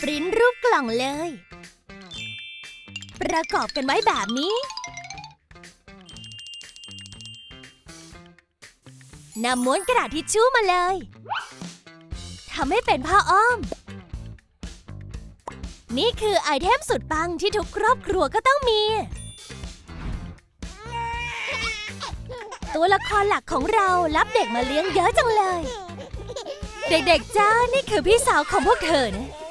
ปริ้นรูปกล่องเลย ประกอบกันไว้แบบนี้นำม้วนกระดาษทิชชู่มาเลย ทำให้เป็นผ้าอ้อม นี่คือไอเทมสุดปังที่ทุกครอบครัวก็ต้องมี ตัวละครหลักของเรารับเด็กมาเลี้ยงเยอะจังเลย เด็กๆจ้า นี่คือพี่สาวของพวกเธอนะ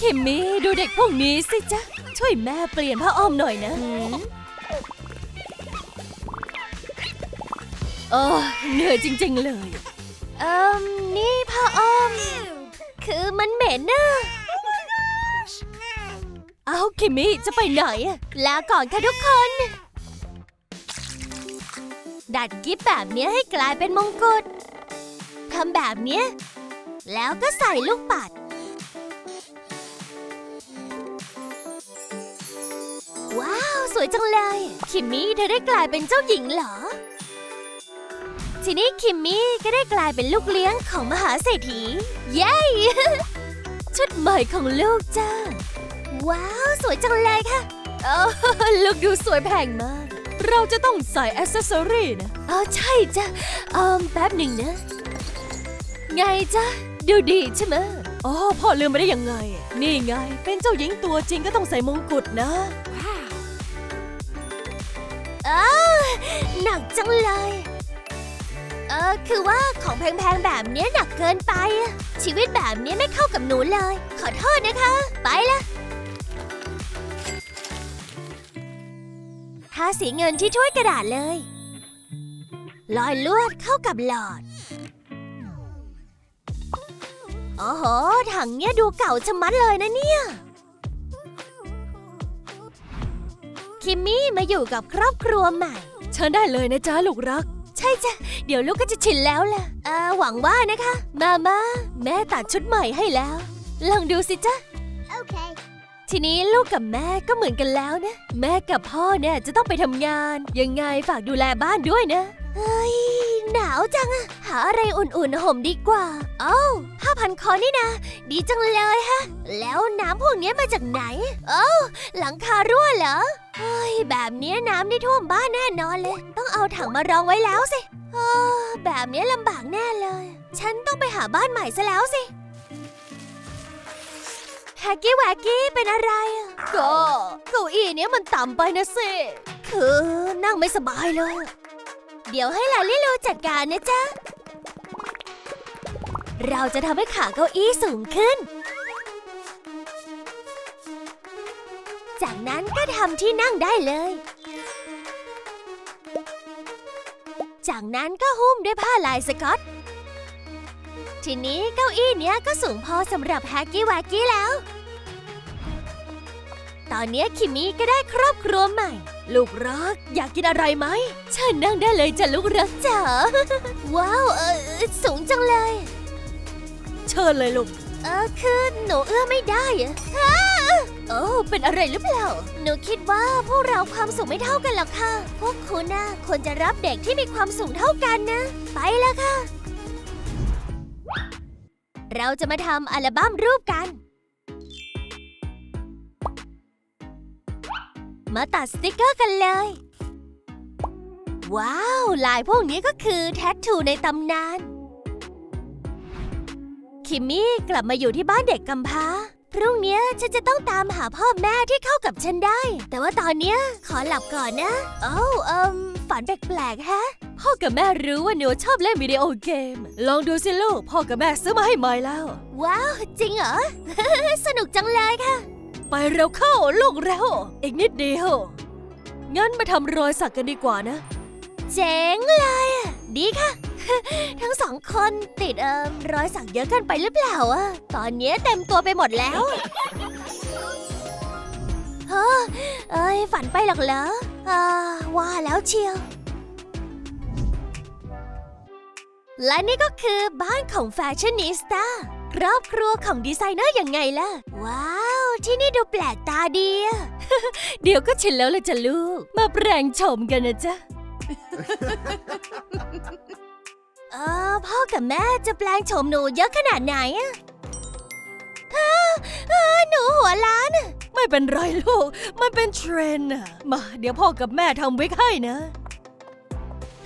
คิมมี่ดูเด็กพวกนี้สิจ๊ะ ช่วยแม่เปลี่ยนผ้าอ้อมหน่อยนะโอ้เหนื่อยจริง ๆ เลย เอิมนี่ผ้าอ้อม คือมันเหม็นนะเอาคิมมี่จะไปไหนอะลาก่อนค่ะทุกคน ดัดกิ๊บแบบเนี้ยให้กลายเป็นมงกุฎทำแบบเนี้ยแล้วก็ใส่ลูกปัด สวยจังเลย คิมมี่เธอได้กลายเป็นเจ้าหญิงเหรอ ทีนี้คิมมี่ก็ได้กลายเป็นลูกเลี้ยงของมหาเศรษฐี เย้ ชุดใหม่ของลูกจ้า ว้าว สวยจังเลยค่ะเออลูกดูสวยแพงมาก เราจะต้องใส่อ c เซสซอรี่นะอ๋อใช่จ้ะเออแป๊บหนึ่งนะ ไงจ้ะดูดีใช่ไหมอ๋อพ่อลืมไปได้ยังไง นี่ไง เป็นเจ้าหญิงตัวจริงก็ต้องใส่มงกุฎนะ หนักจังเลย เออคือว่าของแพงๆแบบนี้หนักเกินไป ชีวิตแบบนี้ไม่เข้ากับหนูเลย ขอโทษนะคะ ไปละทาสีเงินที่ถ้วยกระดาษเลย ลอยลวดเข้ากับหลอดโอ้โห ถังเนี้ยดูเก่าชะมัดเลยนะเนี่ย คิมมี่มาอยู่กับครอบครัวใหม่ เชิญได้เลยนะจ๊ะลูกรัก ใช่จ้ะ เดี๋ยวลูกก็จะชินแล้วล่ะเออหวังว่านะคะ มามาแม่ตัดชุดใหม่ให้แล้ว ลองดูสิจ๊ะ Okay. ทีนี้ลูกกับแม่ก็เหมือนกันแล้วนะ แม่กับพ่อเนี่ยจะต้องไปทำงาน ยังไงฝากดูแลบ้านด้วยนะ เฮ้ย หนาวจัง หาอะไรอุ่นๆห่มดีกว่า เอ้าผ้าพันคอนี่นะ ดีจังเลยฮะ แล้วน้ำพวกนี้มาจากไหน เอ้าหลังคารั่วเหรอเฮ้ยแบบนี้น้ำได้ท่วมบ้านแน่นอนเลย ต้องเอาถังมารองไว้แล้วสิเออแบบนี้ลำบากแน่เลย ฉันต้องไปหาบ้านใหม่ซะแล้วสิแฮกกี้แวกกี้เป็นอะไรก็เก้าอี้เนี้ยมันต่ำไปนะสิ คือนั่งไม่สบายเลย เดี๋ยวให้ลาลิลูจัดการนะจ๊ะ เราจะทำให้ขาเก้าอี้สูงขึ้น จากนั้นก็ทำที่นั่งได้เลย จากนั้นก็หุ้มด้วยผ้าลายสกอต ทีนี้เก้าอี้เนี้ยก็สูงพอสำหรับแฮกกี้แวกกี้แล้ว ตอนนี้คิมมี่ก็ได้ครอบครัวใหม่ ลูกรัก อยากกินอะไรไหมเชิญนั่งได้เลยจ้ะลูกรักจ๋า ว้าวเออสูงจังเลย เชิญเลยลูก เออคือหนูเอื้อไม่ได้อะอ้าโอ้เป็นอะไรหรือเปล่า หนูคิดว่าพวกเราความสูงไม่เท่ากันหรอกค่ะ พวกคุณน่ะควรจะรับเด็กที่มีความสูงเท่ากันนะ ไปแล้วค่ะ เราจะมาทำอัลบั้มรูปกัน มาตัดสติกเกอร์กันเลย ว้าว ลายพวกนี้ก็คือแทททูในตำนาน คิมมี่กลับมาอยู่ที่บ้านเด็กกำพร้า พรุ่งเนี้ยฉันจะต้องตามหาพ่อแม่ที่เข้ากับฉันได้ แต่ว่าตอนเนี้ยขอหลับก่อนนะ โอ้าเอิมฝันแปลกๆแฮะ พ่อกับแม่รู้ว่าหนูชอบเล่นวิดีโอเกม ลองดูสิลูก พ่อกับแม่ซื้อมาให้ใหม่แล้ว ว้าว จริงเหรอ สนุกจังเลยค่ะ ไปเร็วเข้าลูกเร็วอีกนิดเดียว งั้นมาทำรอยสักกันดีกว่านะ เจ๋งเลยอะดีค่ะ ทั้งสองคนติดเอ่อรอยสักเยอะเกินไปหรือเปล่าอะตอนนี้เต็มตัวไปหมดแล้วเฮ้อเอ้ยฝันไปหรอกเหรออ่าว่าแล้วเชียว และนี่ก็คือบ้านของแฟชั่นนิสต้าครอบครัวของดีไซเนอร์ยังไงล่ะ ว้าว ที่นี่ดูแปลกตาดีอะเดี๋ยวก็ชินแล้วเลยจ้ะลูก มาแปลงโฉมกันนะจ๊ะ เออพ่อกับแม่จะแปลงโฉมหนูเยอะขนาดไหนอะเออหนูหัวล้านอะไม่เป็นไรลูก มันเป็นเทรนด์น่ะมา เดี๋ยวพ่อกับแม่ทำวิกให้นะ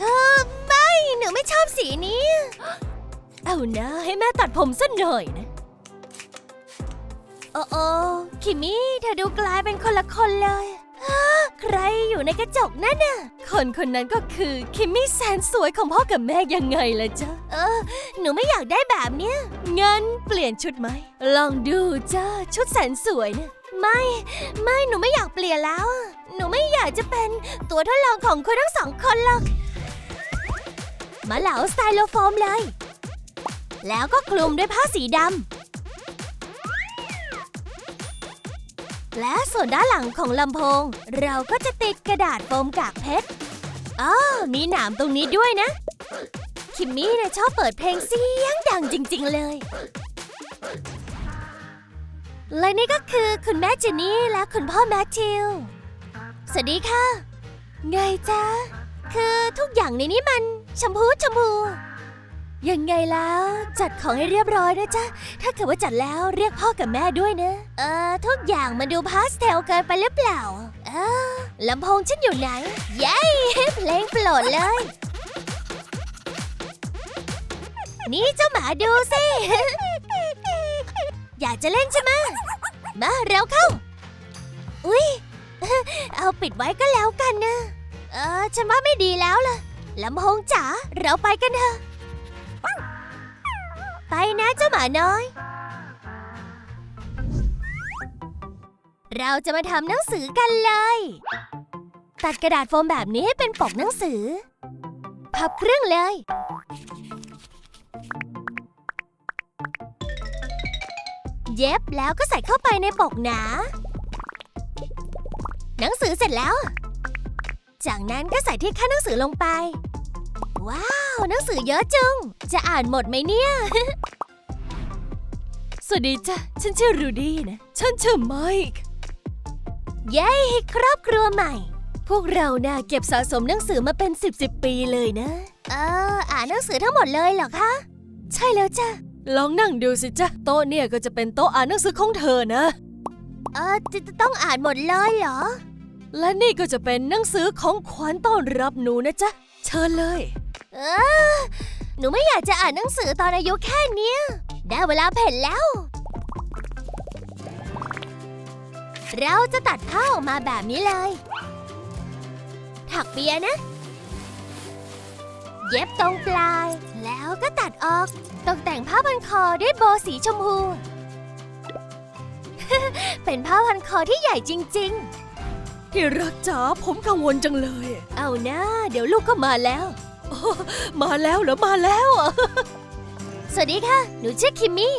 เออไม่หนูไม่ชอบสีนี้ เอานะให้แม่ตัดผมสักหน่อยนะ โอ้โอ้คิมมี่เธอดูกลายเป็นคนละคนเลยฮะใครอยู่ในกระจกนั่นน่ะ คนคนนั้นก็คือคิมมี่แสนสวยของพ่อกับแม่ยังไงล่ะจ๊ะ เออ หนูไม่อยากได้แบบเนี้ย งั้นเปลี่ยนชุดไหม ลองดูจ้าชุดแสนสวยนะไม่ ไม่หนูไม่อยากเปลี่ยนแล้ว หนูไม่อยากจะเป็นตัวทดลองของคุณทั้งสองคนหรอก มาเหลาสไตโลโฟมเลย แล้วก็คลุมด้วยผ้าสีดำ และส่วนด้านหลังของลำโพง เราก็จะติดกระดาษโฟมกากเพชรอ๋อมีหนามตรงนี้ด้วยนะ คิมมี่เนี่ยชอบเปิดเพลงเสียงดังจริง ๆ เลย และนี่ก็คือคุณแม่เจนนี่และคุณพ่อแมทธิว สวัสดีค่ะ ไงจ๊ะ คือทุกอย่างในนี้มันชมพูชมพู ยังไงแล้วจัดของให้เรียบร้อยนะจ๊ะ ถ้าเกิดว่าจัดแล้วเรียกพ่อกับแม่ด้วยนะ เออทุกอย่างมันดูพาสเทลเกินไปหรือเปล่า เออลำโพงฉันอยู่ไหน เย้ เพลงโปรดเลย นี่เจ้าหมาดูสิ อยากจะเล่นใช่ไหมมาเร็วเข้า อุ๊ยเอาปิดไว้ก็แล้วกันนะ เออฉันว่าไม่ดีแล้วล่ะลำโพงจ๋าเราไปกันเถอะ ไปนะเจ้าหมาน้อย เราจะมาทำหนังสือกันเลย ตัดกระดาษโฟมแบบนี้ให้เป็นปกหนังสือ พับเครื่องเลย เย็บแล้วก็ใส่เข้าไปในปกหนา หนังสือเสร็จแล้ว จากนั้นก็ใส่ที่ข้าหนังสือลงไป ว้าวหนังสือเยอะจัง จะอ่านหมดไหมเนี่ย สวัสดีจ้ะ ฉันชื่อรูดี้นะ ฉันชื่อไมค์เย้ครอบครัวใหม่ พวกเราน่ะเก็บสะสมหนังสือมาเป็น 10บสปีเลยนะ เออ อ่านหนังสือทั้งหมดเลยเหรอคะ ใช่แล้วจ้ะ ลองนั่งดูสิจ้ะ โต๊ะเนี่ยก็จะเป็นโต๊ะอ่านหนังสือของเธอนะ เออจะจะต้องอ่านหมดเลยเหรอ และนี่ก็จะเป็นหนังสือของขวัญต้อนรับหนูนะจ๊ะ เชิญเลย เออ หนูไม่อยากจะอ่านหนังสือตอนอายุแค่เนี้ย ได้เวลาเพ่นแล้ว เราจะตัดผ้าออกมาแบบนี้เลย ถักเปียนะ เย็บตรงปลาย แล้วก็ตัดออก ตกแต่งผ้าพันคอด้วยโบว์สีชมพู เป็นผ้าพันคอที่ใหญ่จริง ๆ ที่รักจ๋าผมกังวลจังเลย เอานะ เดี๋ยวลูกก็มาแล้ว มาแล้วเหรอมาแล้วอะสวัสดีค่ะ หนูชื่อคิมมี่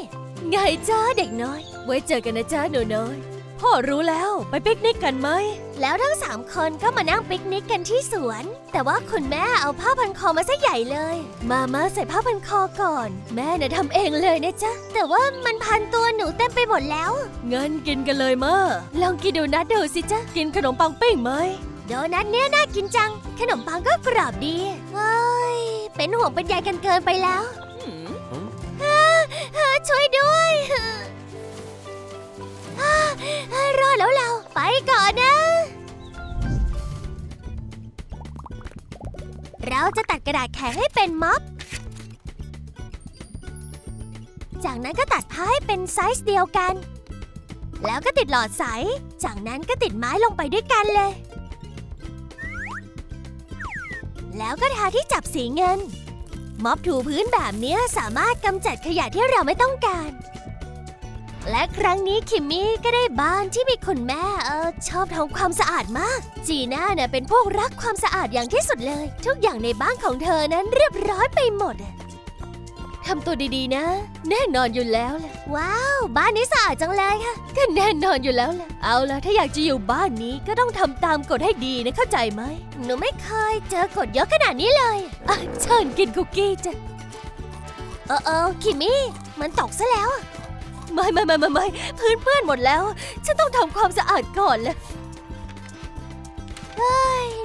ไงจ้าเด็กน้อย ไว้เจอกันนะจ้าหนูน้อย พ่อรู้แล้วไปปิกนิกกันไหม แล้วทั้งสามคนก็มานั่งปิกนิกกันที่สวน แต่ว่าคุณแม่เอาผ้าพันคอมาซะใหญ่เลย มามาใส่ผ้าพันคอก่อน แม่น่ะทำเองเลยนะจ๊ะ แต่ว่ามันพันตัวหนูเต็มไปหมดแล้วงั้นกินกันเลยมาลองกินโดนัทดูสิจ้ากินขนมปังปิ้งไหม โดนัทเนี้ยน่ากินจัง ขนมปังก็กรอบดีเฮ้ย เป็นห่วงเป็นใยกันเกินไปแล้วฮ่าฮ่าช่วยด้วยฮ่าฮ่ารอดแล้วเราไปก่อนนะ เราจะตัดกระดาษแข็งให้เป็นม็อบ จากนั้นก็ตัดผ้าให้เป็นไซส์เดียวกัน แล้วก็ติดหลอดใส จากนั้นก็ติดไม้ลงไปด้วยกันเลย แล้วก็ทาที่จับสีเงิน ม็อบถูพื้นแบบนี้สามารถกำจัดขยะที่เราไม่ต้องการ และครั้งนี้คิมมี่ก็ได้บ้านที่มีคุณแม่เออชอบทำความสะอาดมาก จีน่าเนี่ยเป็นพวกรักความสะอาดอย่างที่สุดเลย ทุกอย่างในบ้านของเธอนั้นเรียบร้อยไปหมด ทำตัวดีๆนะ แน่นอนอยู่แล้วแหละว้าว บ้านนี้สะอาดจังเลยค่ะ ก็แน่นอนอยู่แล้วแหละเอาล่ะ ถ้าอยากจะอยู่บ้านนี้ก็ต้องทำตามกฎให้ดีนะเข้าใจไหม หนูไม่เคยเจอกฎเยอะขนาดนี้เลยอะเชิญกินคุกกี้จ้ะ เออเออคิมมี่ มันตกซะแล้ว ไม่ไม่ไม่ไม่ไม่พื้นเปื้อนหมดแล้ว ฉันต้องทำความสะอาดก่อนเลย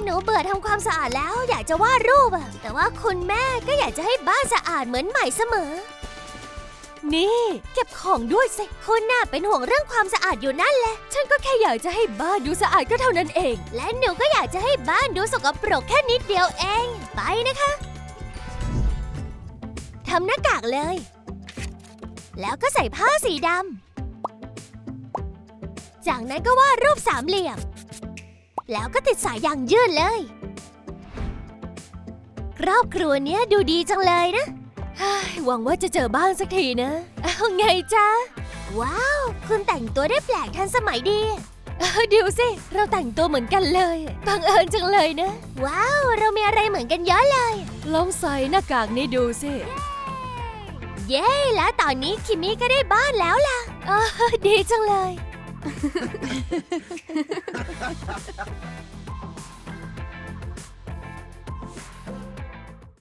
หนูเบื่อทำความสะอาดแล้วอยากจะวาดรูปอะแต่ว่าคุณแม่ก็อยากจะให้บ้านสะอาดเหมือนใหม่เสมอ นี่ เก็บของด้วยสิคุณน่ะเป็นห่วงเรื่องความสะอาดอยู่นั่นแหละ ฉันก็แค่อยากจะให้บ้านดูสะอาดก็เท่านั้นเอง และหนูก็อยากจะให้บ้านดูสกปรกแค่นิดเดียวเอง ไปนะคะทำหน้ากากเลย แล้วก็ใส่ผ้าสีดำจากนั้นก็วาดรูปสามเหลี่ยม แล้วก็ติดสายยางยืดเลย ครอบครัวเนี้ยดูดีจังเลยนะหวังว่าจะเจอบ้างสักทีนะ เอาไงจ๊ะ ว้าว คุณแต่งตัวได้แปลกทันสมัยดีเออเดี๋ยวสิ เราแต่งตัวเหมือนกันเลย บังเอิญจังเลยนะ ว้าว เรามีอะไรเหมือนกันเยอะเลย ลองใส่หน้ากากนี้ดูสิ เย้ แล้วตอนนี้คิมมี่ก็ได้บ้านแล้วล่ะ เออดีจังเลย Ha ha ha ha!